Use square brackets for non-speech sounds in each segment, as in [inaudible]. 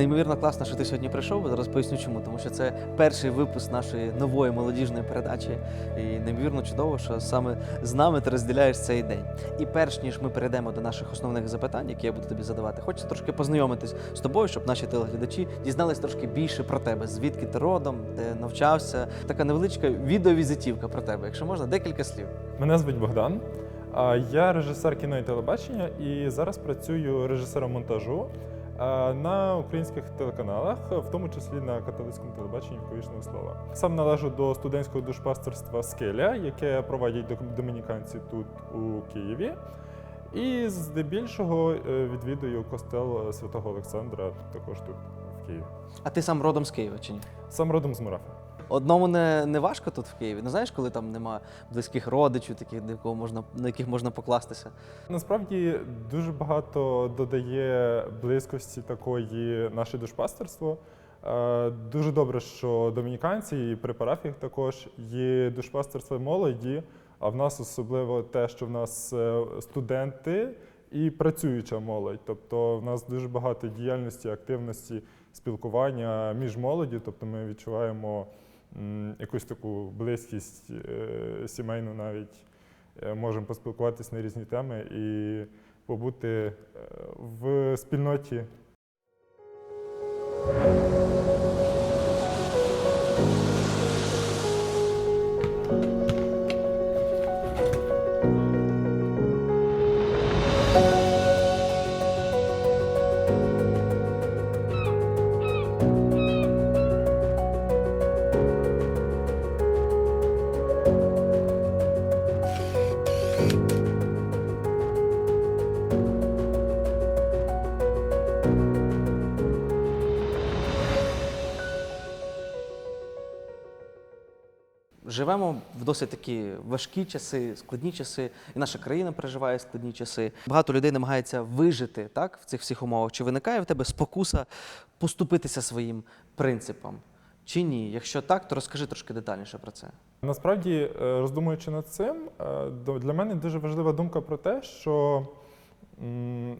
Неймовірно класно, що ти сьогодні прийшов. Зараз поясню чому. Тому що це перший випуск нашої нової молодіжної передачі. І неймовірно чудово, що саме з нами ти розділяєш цей день. І перш ніж ми перейдемо до наших основних запитань, які я буду тобі задавати, хочу трошки познайомитись з тобою, щоб наші телеглядачі дізнались трошки більше про тебе, звідки ти родом, де навчався. Така невеличка відеовізитівка про тебе. Якщо можна, декілька слів. Мене звуть Богдан. Я режисер кіно і телебачення і зараз працюю режисером монтажу на українських телеканалах, в тому числі на католицькому телебаченні віковічного слова. Сам належу до студентського душпастерства Скеля, яке проводять домініканці тут у Києві. І здебільшого е, відвідую костел Святого Олександра також тут в Києві. А ти сам родом з Києва чи ні? Сам родом з Мурафи. Одному не, не важко тут в Києві. Ну знаєш, коли там нема близьких родичів, таких на кого можна на яких можна покластися. Насправді дуже багато додає близькості такої наше душпастерство. Е, Дуже добре, що домініканці і при парафіях також є душпастерство молоді, а в нас особливо те, що в нас е, студенти і працююча молодь. Тобто в нас дуже багато діяльності, активності, спілкування між молоді. Тобто ми відчуваємо якусь таку близькість е, сімейну навіть е, можемо поспілкуватися на різні теми і побути е, в спільноті. Досить такі важкі часи, складні часи, і наша країна переживає складні часи. Багато людей намагається вижити так в цих всіх умовах. Чи виникає в тебе спокуса поступитися своїм принципам? Чи ні? Якщо так, то розкажи трошки детальніше про це. Насправді, е, роздумуючи над цим, е, для мене дуже важлива думка про те, що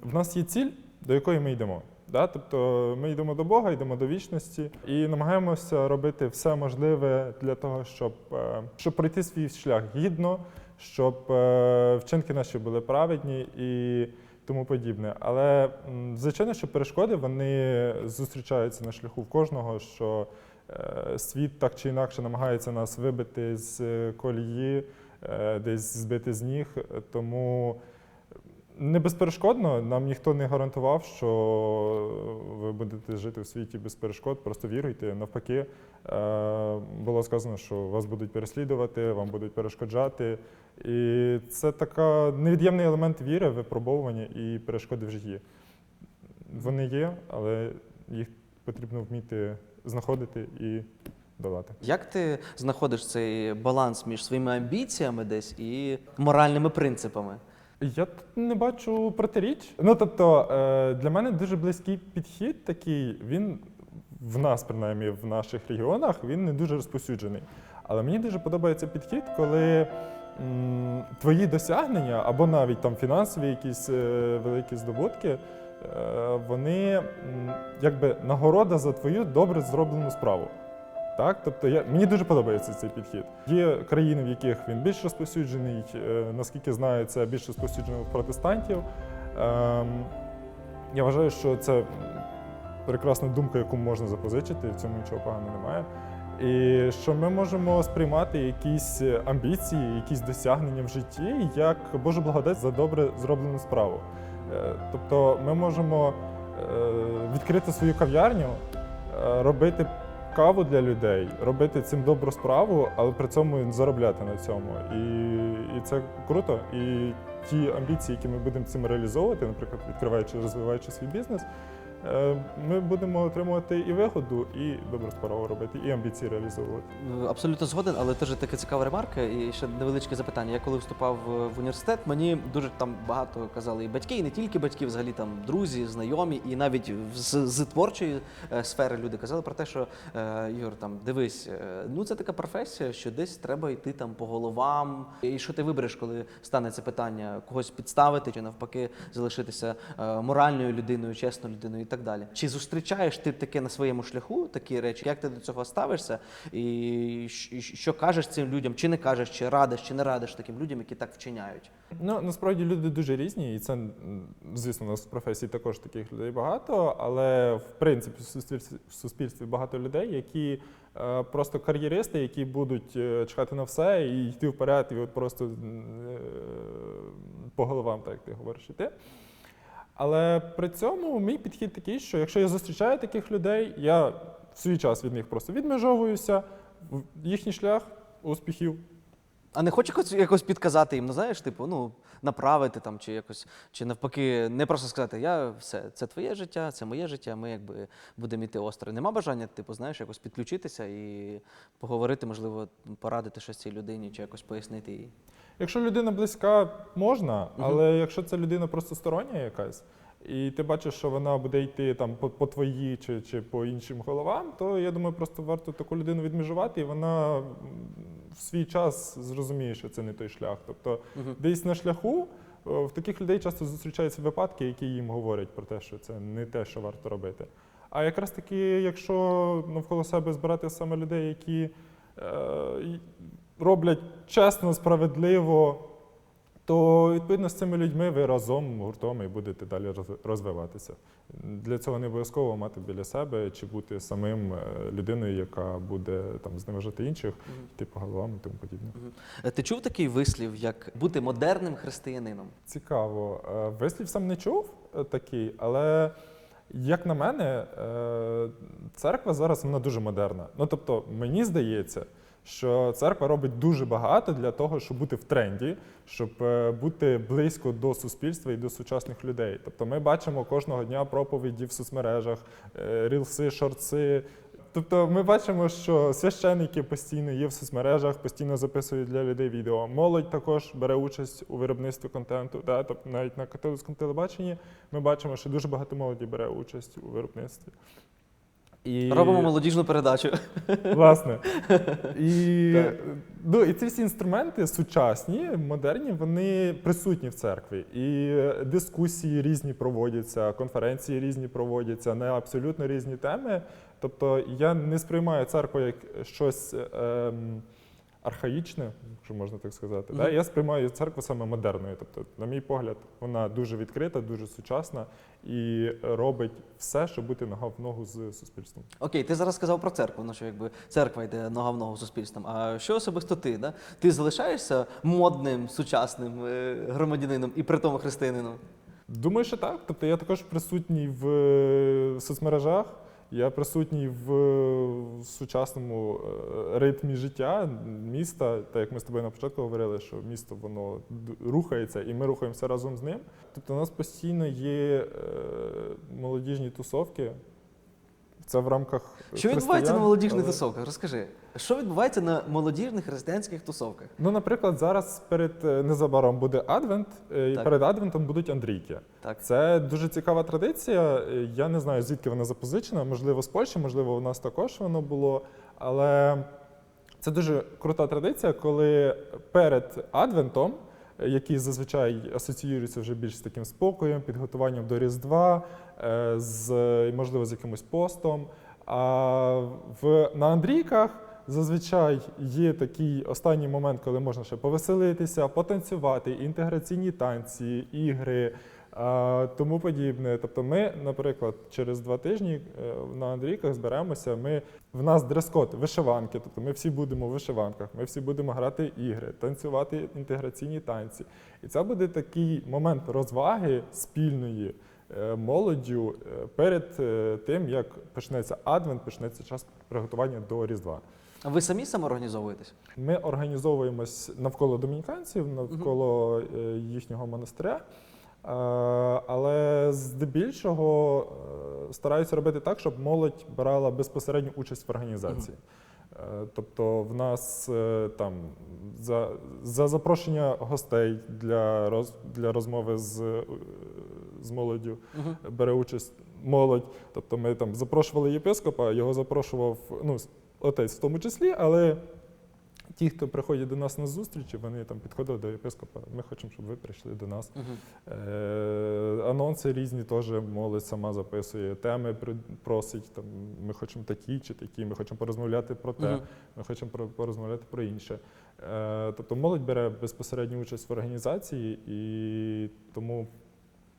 в нас є ціль, до якої ми йдемо. Да? Тобто ми йдемо до Бога, йдемо до вічності і намагаємося робити все можливе для того, щоб, е, щоб пройти свій шлях гідно, щоб е, вчинки наші були праведні і тому подібне. Але звичайно, що перешкоди вони зустрічаються на шляху в кожного. що Е, Світ так чи інакше намагається нас вибити з колії, десь збити з ніг. Тому не безперешкодно нам ніхто не гарантував, що ви будете жити в світі без перешкод. Просто віруйте. Навпаки, е, було сказано, що вас будуть переслідувати, вам будуть перешкоджати. І це така невід'ємний елемент віри, випробовування і перешкоди в житті. Вони є, але їх потрібно вміти знаходити і долати. Як ти знаходиш цей баланс між своїми амбіціями десь і моральними принципами? Я тут не бачу протиріч. Ну тобто, е, для мене дуже близький підхід такий, він в нас, принаймні в наших регіонах, він не дуже розповсюджений. Але мені дуже подобається підхід, коли м, твої досягнення або навіть там фінансові якісь е, великі здобутки, е, вони якби нагорода за твою добре зроблену справу. Так, тобто я, мені дуже подобається цей підхід. Є країни, в яких він більш розповсюджений, е, наскільки знаю, це більш розповсюджено у протестантів. Ем, я вважаю, що це прекрасна думка, яку можна запозичити, в цьому нічого поганого немає. І що ми можемо сприймати якісь амбіції, якісь досягнення в житті як Божу благодать за добре зроблену справу. Е, Тобто ми можемо е, відкрити свою кав'ярню, робити каву для людей, робити цим добру справу, але при цьому заробляти на цьому. І, і це круто. І ті амбіції, які ми будемо цим реалізовувати, наприклад, відкриваючи, розвиваючи свій бізнес, ми будемо отримувати і вигоду, і добру справу робити, і амбіції реалізовувати. Е, Абсолютно згоден, але теж така цікава ремарка. І ще невеличке запитання. Я коли вступав в- в університет, мені дуже там багато казали і батьки, і не тільки батьки, взагалі там друзі, знайомі, і навіть з, з творчої е, сфери люди казали про те, що е, Ігор, там дивись, е, ну це така професія, що десь треба йти там по головам. І що ти вибереш, коли стане це питання, когось підставити чи навпаки залишитися е, моральною людиною, чесною людиною так далі. Чи зустрічаєш ти таке на своєму шляху, такі речі? Як ти до цього ставишся? І що кажеш цим людям, чи не кажеш, чи радиш, чи не радиш таким людям, які так вчиняють? Ну насправді люди дуже різні, і це звісно, у нас в професії також таких людей багато, але в принципі в суспільстві, в суспільстві багато людей, які е, просто кар'єристи, які будуть е, чекати на все і йти вперед, і от просто е, по головам, так як ти говориш, іти. Але при цьому мій підхід такий, що якщо я зустрічаю таких людей, я в свій час від них просто відмежовуюся, їхній шлях успіхів А не якось, якось підказати їм, ну знаєш, типу, ну направити там, чи якось, чи навпаки, не просто сказати, я все, це твоє життя, це моє життя, ми якби будемо йти остро. Нема бажання, типу, знаєш, якось підключитися і поговорити, можливо, порадити щось цій людині, чи якось пояснити їй. Якщо людина близька, можна, але якщо це людина просто стороння якась, і ти бачиш, що вона буде йти там по, по твої чи, чи по іншим головам, то я думаю, просто варто таку людину відмежувати, і вона в свій час зрозуміє, що це не той шлях. Тобто десь на шляху в таких людей часто зустрічаються випадки, які їм говорять про те, що це не те, що варто робити. А якраз таки, якщо навколо себе збирати саме людей, які е, роблять чесно, справедливо, то відповідно з цими людьми ви разом гуртом і будете далі розвиватися. Для цього не обов'язково мати біля себе чи бути самим е, людиною, яка буде там зневажати інших, йти по головам і тому подібне. Е, Ти чув такий вислів, як бути модерним християнином? Цікаво. Е, Вислів сам не чув такий, але як на мене, церква зараз вона дуже модерна. Ну тобто, мені здається, що церква робить дуже багато для того, щоб бути в тренді, щоб е, бути близько до суспільства і до сучасних людей. Тобто, ми бачимо кожного дня проповіді в соцмережах, е, рілси, шорти. Тобто ми бачимо, що священники постійно є в соцмережах, постійно записують для людей відео. Молодь також бере участь у виробництві контенту. Да? Тобто навіть на католицькому телебаченні ми бачимо, що дуже багато молоді бере участь у виробництві. І... Робимо молодіжну передачу. Власне. І, [laughs] ну, і ці всі інструменти сучасні, модерні, вони присутні в церкві. І дискусії різні проводяться, конференції різні проводяться на абсолютно різні теми. Тобто я не сприймаю церкву як щось. Ем, Архаїчне, якщо можна так сказати, да? Я сприймаю церкву саме модерною. Тобто, на мій погляд, вона дуже відкрита, дуже сучасна і робить все, щоб бути нога в ногу з суспільством. Окей, ти зараз сказав про церкву, ну що якби церква йде нога в ногу з суспільством. А що особисто ти? Да? Ти залишаєшся модним, сучасним е, громадянином і при тому християнином? Думаю, що так. Тобто я також присутній в е, соцмережах, я присутній в сучасному е, ритмі життя міста. Та як ми з тобою на початку говорили, що місто воно рухається і ми рухаємося разом з ним. Тобто у нас постійно є е, молодіжні тусовки. Це в рамках Що відбувається на молодіжних але- тусовках? Розкажи, що відбувається на молодіжних християнських тусовках? Ну, наприклад, зараз перед е, незабаром буде Адвент, е, і Так. перед Адвентом будуть Андрійки. Так. Це дуже цікава традиція. Я не знаю, звідки вона запозичена. Можливо, з Польщі, можливо, у нас також воно було. Але це дуже крута традиція, коли перед Адвентом, який зазвичай асоціюються вже більш з таким спокоєм, підготуванням до Різдва, е, з можливо з якимось постом. А в на Андрійках зазвичай є такий останній момент, коли можна ще повеселитися, потанцювати, інтеграційні танці, ігри. Тому подібне. Тобто, ми, наприклад, через два тижні е, на Андрійках зберемося. Ми в нас дрес-код вишиванки. Тобто ми всі будемо в вишиванках, ми всі будемо грати ігри, танцювати інтеграційні танці. І це буде такий момент розваги спільної е, молоддю е, перед тим, як почнеться адвент, почнеться час приготування до Різдва. А ви самі самоорганізовуєтесь? Ми організовуємось навколо домініканців, навколо їхнього монастиря. Е, Але здебільшого е, стараюся робити так, щоб молодь брала безпосередню участь в організації. Е, Тобто в нас там за, за запрошення гостей для, роз, для розмови з, з молоддю бере участь молодь. Тобто ми там запрошували єпископа, його запрошував ну, отець в тому числі, але ті, хто приходять до нас на зустрічі, вони там підходили до єпископа. Ми хочемо, щоб ви прийшли до нас. Мгм. Е, анонси різні теж молодь сама записує. Теми просить. Там, ми хочемо такі чи такі, ми хочемо порозмовляти про те, Мгм. ми хочемо порозмовляти про інше. Е, тобто молодь бере безпосередню участь в організації, і тому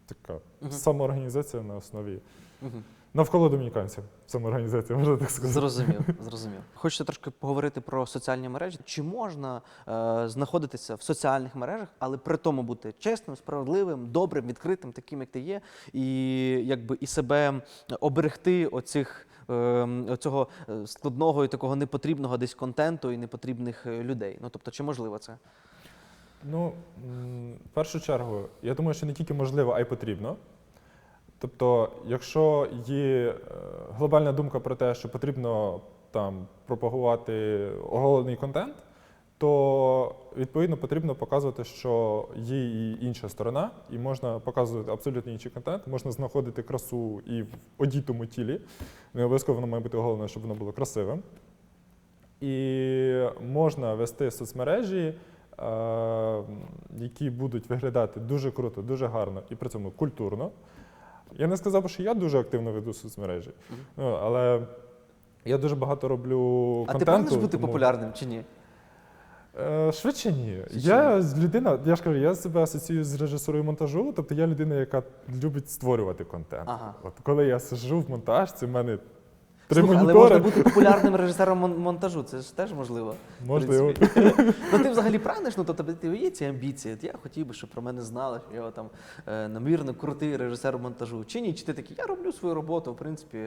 така Мгм. самоорганізація на основі Мгм. Навколо домініканців. Самоорганізація, можна так сказати. Зрозумів, зрозумів. Хочете трошки поговорити про соціальні мережі. Чи можна е, знаходитися в соціальних мережах, але при тому бути чесним, справедливим, добрим, відкритим, таким, як ти є, і якби і себе оберегти оцих. е, Оцього е, складного і такого непотрібного десь контенту і непотрібних е, людей. Ну тобто, чи можливо це? Ну, в першу чергу, я думаю, що не тільки можливо, а й потрібно. Тобто, якщо є е, глобальна думка про те, що потрібно там пропагувати оголений контент, то відповідно потрібно показувати, що є і інша сторона, і можна показувати абсолютно інший контент, можна знаходити красу і в одітому тілі. Не обов'язково воно має бути оголене, щоб воно було красивим. І можна вести соцмережі, е, які будуть виглядати дуже круто, дуже гарно і при цьому культурно. Я не сказав, що я дуже активно веду соцмережі, ну, але я дуже багато роблю А ти контенту. бути тому- популярним чи ні? Е, Швидше ні. Швидше Я людина, я ж кажу, я себе асоціюю з режисурою монтажу, тобто я людина, яка любить створювати контент. Ага. От коли я сиджу в монтажці, в мене три Слухай, але монітори. можна бути популярним режисером мон- монтажу. Це ж теж можливо. в Можливо. принципі. [laughs] ну ти взагалі прагнеш, ну тобі ти є ці амбіції. От я хотів би, щоб про мене знали, що я там е, намірно крутий режисер монтажу. Чи ні? Чи ти такий, я роблю свою роботу, в принципі,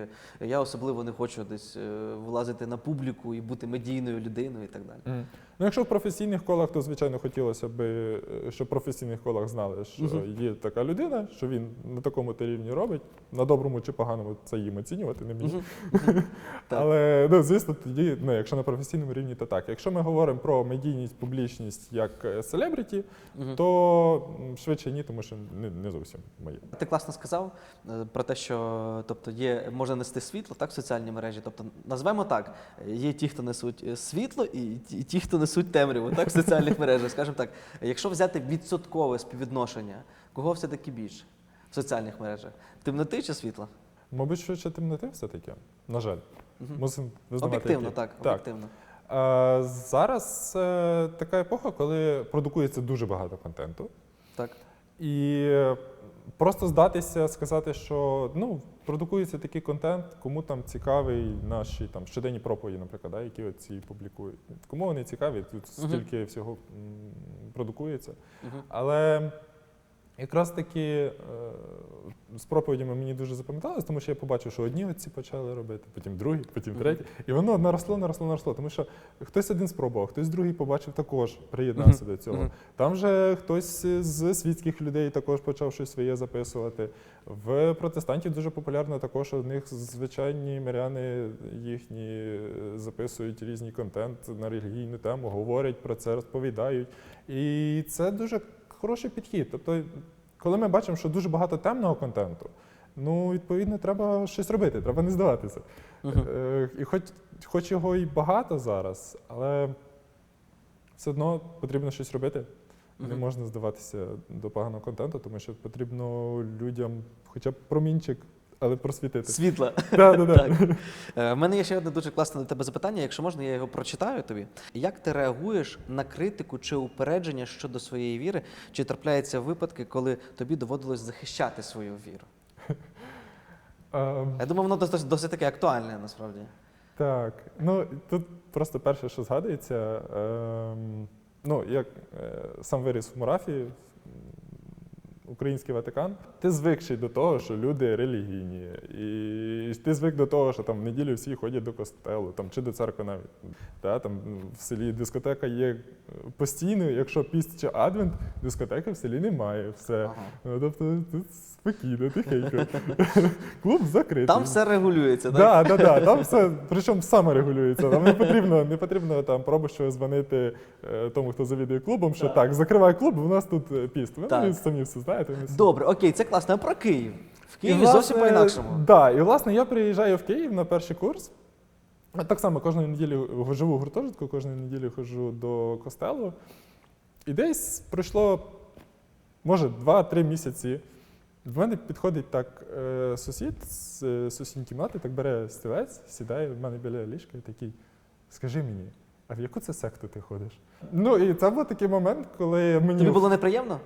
я особливо не хочу десь е, влазити на публіку і бути медійною людиною і так далі. Мгм. Ну, якщо в професійних колах, то звичайно хотілося б, е, щоб в професійних колах знали, що є така людина, що він на такому то рівні робить. На доброму чи поганому це їм оцінювати, не мені. [laughs] Але ну, звісно, тоді, ну, якщо на професійному рівні, то так. Якщо ми говоримо про медійність, публічність як селебріті, то швидше ні, тому що не, не зовсім моє. Ти класно сказав е, про те, що тобто є можна нести світло так в соціальні мережі. Тобто назвемо так: є ті, хто несуть е, світло, і ті, хто несуть темряву, так в соціальних мережах. Скажімо так, якщо взяти відсоткове співвідношення, кого все таки більше в соціальних мережах? Темноти чи світла? Мабуть, швидше темноти все-таки. На жаль, мусимо визнавати. Об'єктивно, які. так, так. об'єктивно. Е, зараз е, така епоха, коли продукується дуже багато контенту. Так. І просто здатися, сказати, що ну, продукується такий контент, кому там цікавий наші там щоденні проповіді, наприклад, да, які ці публікують. Кому вони цікаві, тут стільки всього м, продукується. Але якраз таки е, з проповідями мені дуже запам'яталось, тому що я побачив, що одні отці почали робити, потім другі, потім треті. І воно наросло, наросло, наросло. Тому що хтось один спробував, хтось другий побачив також, приєднався до цього. Там же хтось з світських людей також почав щось своє записувати. В протестантів дуже популярно також у них звичайні миряни їхні е, записують різний контент на релігійну тему, говорять про це, розповідають. І це дуже хороший підхід. Тобто, коли ми бачимо, що дуже багато темного контенту, ну відповідно треба щось робити, треба не здаватися. Е, І хоч, хоч його і багато зараз, але все одно потрібно щось робити. Не можна здаватися до поганого контенту, тому що потрібно людям хоча б промінчик, але просвітити. Світла. [laughs] Да, да, да. Так. Е, В мене є ще одне дуже класне до тебе запитання. Якщо можна, я його прочитаю тобі. Як ти реагуєш на критику чи упередження щодо своєї віри? Чи трапляються випадки, коли тобі доводилось захищати свою віру? [laughs] Ем, Я думаю, воно досить, досить таке актуальне насправді. Так, ну тут просто перше, що згадується, ем, ну, як е, сам виріс в Мурафії, український Ватикан. Ти звикший до того, що люди релігійні, і ти звик до того, що там в неділю всі ходять до костелу, там чи до церкви навіть. Та, там в селі дискотека є е, постійно, якщо піст чи адвент, дискотеки в селі немає. Все. Ага. Ну, тобто тут спокійно, тихенько. [laughs] Клуб закритий. Там все регулюється, так? Да, да, да, там все, причому саморегулюється. Нам не потрібно, не потрібно там пробувати дзвонити е, тому, хто завідує клубом, що Так. так, закривай клуб, у нас тут е, піст. Ви ну, самі все знаєте. всі- Добре, окей, це класно. А про Київ? В Києві зовсім по-інакшому. Да, і власне я приїжджаю в Київ на перший курс. Так само кожної неділі живу в гуртожитку, кожної неділі ходжу до костелу. І десь пройшло, може, 2-3 місяці. В мене підходить так е, сусід з е, сусідньої кімнати, так бере стілець, сідає в мене біля ліжка і такий: скажи мені, а в яку це секту ти ходиш? Ну і це був такий момент, коли мені, Тобі було неприємно?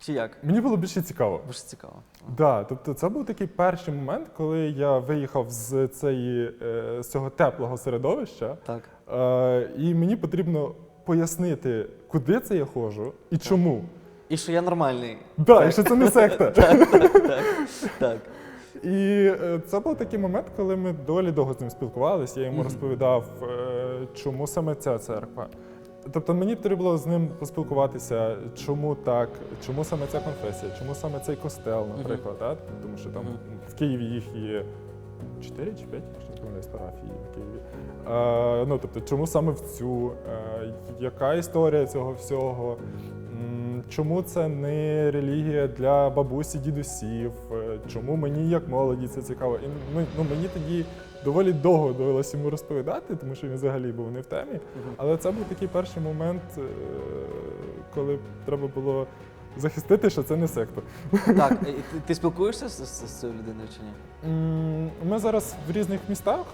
Чи- як? мені було більше цікаво. Ж цікаво. Да, тобто це був такий перший момент, коли я виїхав з, цієї, е, з цього теплого середовища, Так. е, і мені потрібно пояснити, куди це я ходжу і чому. І що я нормальний. Да, і що це не секта. [laughs] Так, так, так. так. І е, це був такий момент, коли ми доволі довго з ним спілкувалися. Я йому Мгм. розповідав, е, чому саме ця церква. Тобто мені потрібно було з ним поспілкуватися, чому так, чому саме ця конфесія, чому саме цей костел, наприклад, так? тому що там Мгм. в Києві їх є 4 чи 5, якщо не помиляюсь, парафії в Києві. Е, ну, тобто, чому саме в цю, е, яка історія цього всього? Чому це не релігія для бабусі, дідусів? Е, Чому мені як молоді це цікаво? І ми, ну, мені тоді доволі довго довелося йому розповідати, тому що він взагалі був не в темі. Але це був такий перший момент, е, коли треба було захистити, що це не секта. Так, і ти, ти [laughs] спілкуєшся з, з, з цією людиною чи ні? Ми зараз в різних містах,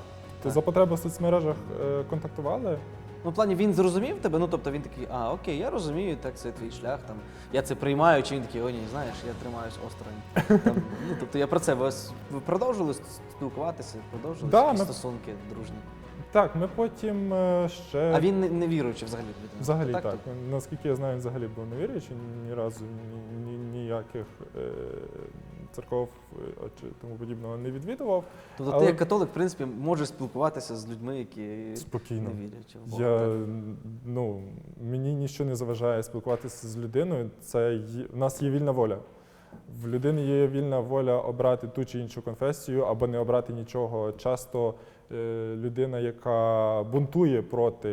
то за потреби в соцмережах е, контактували. Ну, в плані він зрозумів тебе, ну тобто він такий, а окей, я розумію, так це твій шлях. Там я це приймаю, чи він такий, о ні, знаєш, я тримаюсь осторонь. Там, ну тобто я про це ви продовжили спілкуватися, продовжили Да, ми- стосунки дружні. Так, ми потім е, ще. А він не, не віруючий взагалі. Взагалі так. Тобто, Наскільки я знаю, він взагалі був невіруючий, ні разу ні, ні, ніяких е, церков е, чи тому подібного не відвідував. тобто Але- ти як католик, в принципі, можеш спілкуватися з людьми, які Спокійно. не вірять в Бога. Я, ну, мені нічого не заважає спілкуватися з людиною. Це є, в нас є вільна воля. В людини є вільна воля обрати ту чи іншу конфесію або не обрати нічого. Часто е, людина, яка бунтує проти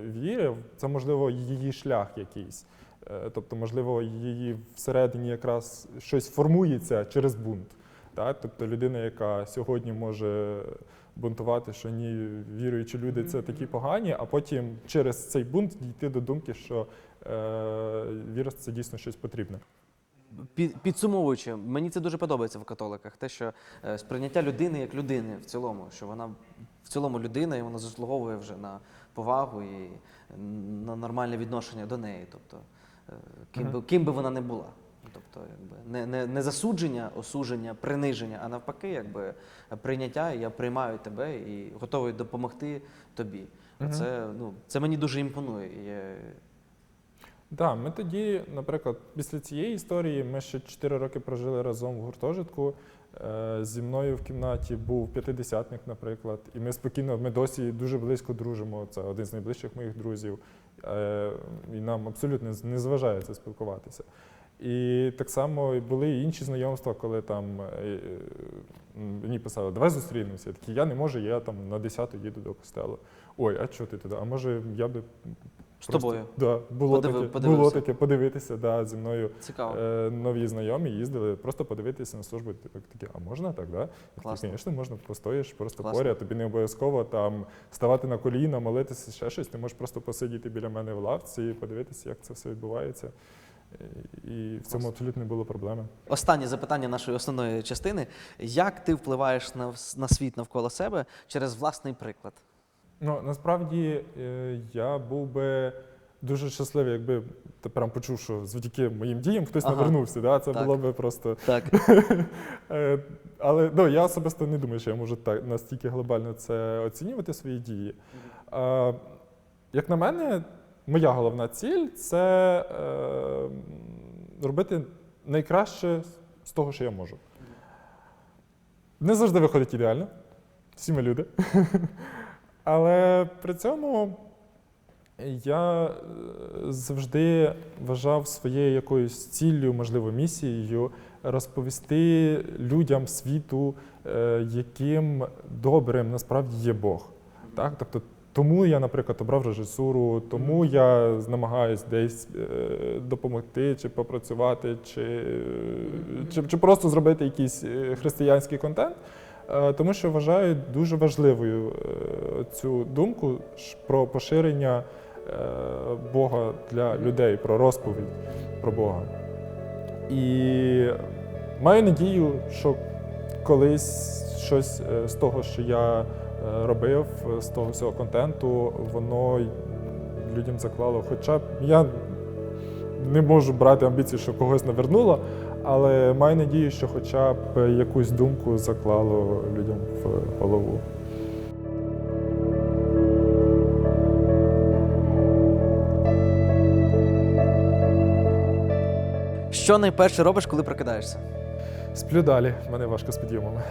віри, це можливо її шлях якийсь. Е, тобто, можливо, її всередині якраз щось формується через бунт. Так? Тобто людина, яка сьогодні може бунтувати, що ні, віруючі люди це такі погані, а потім через цей бунт дійти до думки, що е, віра це дійсно щось потрібне. Підсумовуючи, мені це дуже подобається в католиках. Те, що е, сприйняття людини як людини в цілому, що вона в цілому людина і вона заслуговує вже на повагу і на нормальне відношення до неї. Тобто, ким, би, ким би вона не була. Тобто, якби не, не, не засудження, осудження, приниження, а навпаки, якби прийняття, я приймаю тебе і готовий допомогти тобі. Це, ну, це мені дуже імпонує. Я- Так, ми тоді, наприклад, після цієї історії ми ще 4 роки прожили разом в гуртожитку. Е, Зі мною в кімнаті був п'ятидесятник, наприклад, і ми спокійно, ми досі дуже близько дружимо. Це один з найближчих моїх друзів. Е, І нам абсолютно не зважає це спілкуватися. І так само були інші знайомства, коли там е, мені писали, давай зустрінемося. Я такий, я не можу, я там на 10 їду до костелу. Ой, а чого ти туди? А може я би З Просто- тобою. Да, було, Подиви- таке, було таке подивитися, да, зі мною Цікаво. е, нові знайомі їздили, просто подивитися на службу. Типу, такі, а можна так, да? Я такий, Класно. Звісно, можна, постоїш просто Класно. поряд, тобі не обов'язково там ставати на коліна, молитися, ще щось. Ти можеш просто посидіти біля мене в лавці і подивитися, як це все відбувається. І- І в цьому абсолютно не було проблеми. Останнє запитання нашої основної частини: як ти впливаєш на, вс- на світ навколо себе через власний приклад? Ну, насправді е, я був би дуже щасливий, якби ти прям почув, що завдяки моїм діям хтось Ага. навернувся. Да? Це Так. було би просто Так, [laughs] Е, Але ну, я особисто не думаю, що я можу так настільки глобально це оцінювати свої дії. Е, Як на мене, моя головна ціль це е, робити найкраще з того, що я можу. Не завжди виходить ідеально. Всі ми люди. [laughs] Але при цьому я е, завжди вважав своєю якоюсь ціллю, можливо, місією розповісти людям світу, е, яким добрим насправді є Бог. Так? Тобто, тому я, наприклад, обрав режисуру, тому я намагаюсь десь е, допомогти, чи попрацювати, чи, чи, чи просто зробити якийсь християнський контент. Е, Тому що вважаю дуже важливою е, цю думку про поширення е, Бога для людей, про розповідь про Бога. І маю надію, що колись щось з того, що я робив, з того всього контенту, воно людям заклало. Хоча я не можу брати амбіції, що когось навернуло, але маю надію, що хоча б якусь думку заклало людям в голову. Що найперше робиш, коли прокидаєшся? Сплю далі, мене важко з підйомами.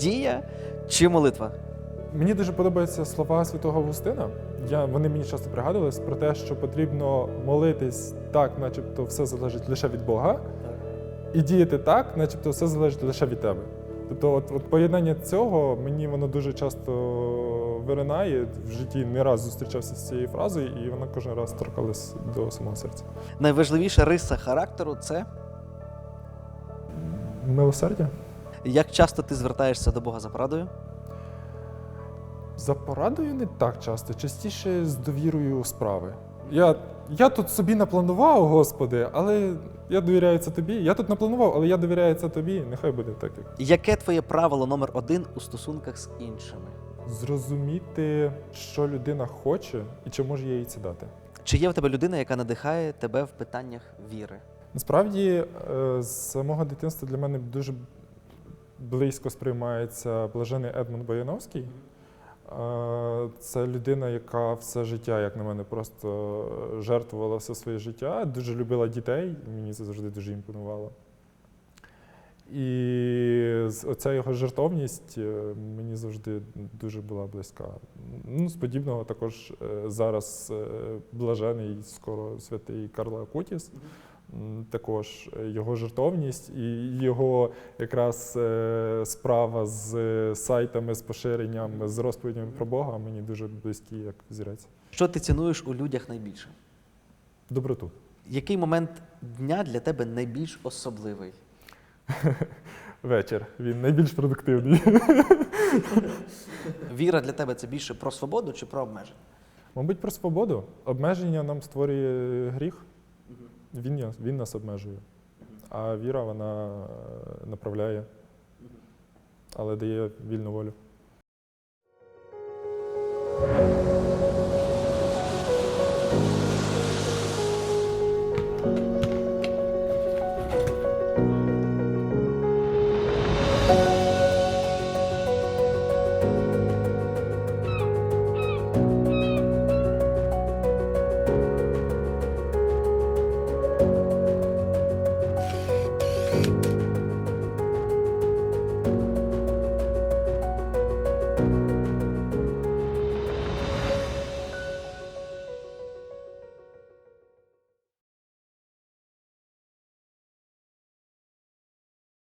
Дія чи молитва? Мені дуже подобаються слова святого Августина. Я, вони мені часто пригадувались про те, що потрібно молитись так, начебто все залежить лише від Бога, і діяти так, начебто все залежить лише від тебе. Тобто, от, от поєднання цього мені воно дуже часто виринає. В житті не раз зустрічався з цією фразою, і вона кожен раз торкалась до самого серця. Найважливіша риса характеру це Милосердя? як часто ти звертаєшся до Бога за порадою? За порадою не так часто, частіше з довірою справи. Я, я тут собі напланував, Господи, але я довіряю це тобі. Я тут напланував, але я довіряю це тобі. Нехай буде так, Яке твоє правило номер один у стосунках з іншими? зрозуміти, що людина хоче і чи може я їй це дати. Чи є в тебе людина, яка надихає тебе в питаннях віри? Насправді, е, з самого дитинства для мене дуже близько сприймається блажений Едмунд Бояновський. Е, Це людина, яка все життя, як на мене, просто жертвувала все своє життя, дуже любила дітей, мені це завжди дуже імпонувало. І оця його жертовність е, мені завжди дуже була близька. Ну, з подібного також е, зараз е, блажений, скоро святий Карла Акутіс. Також його жертовність і його якраз е, справа з сайтами, з поширенням, з розповідями про Бога мені дуже близькі як зірець. Що ти цінуєш у людях найбільше? Доброту. Який момент дня для тебе найбільш особливий? [laughs] Вечір. Він найбільш продуктивний. [laughs] Віра для тебе це більше про свободу чи про обмеження? Мабуть, про свободу. Обмеження нам створює гріх. Він, він нас обмежує. А віра вона е, направляє, але дає вільну волю.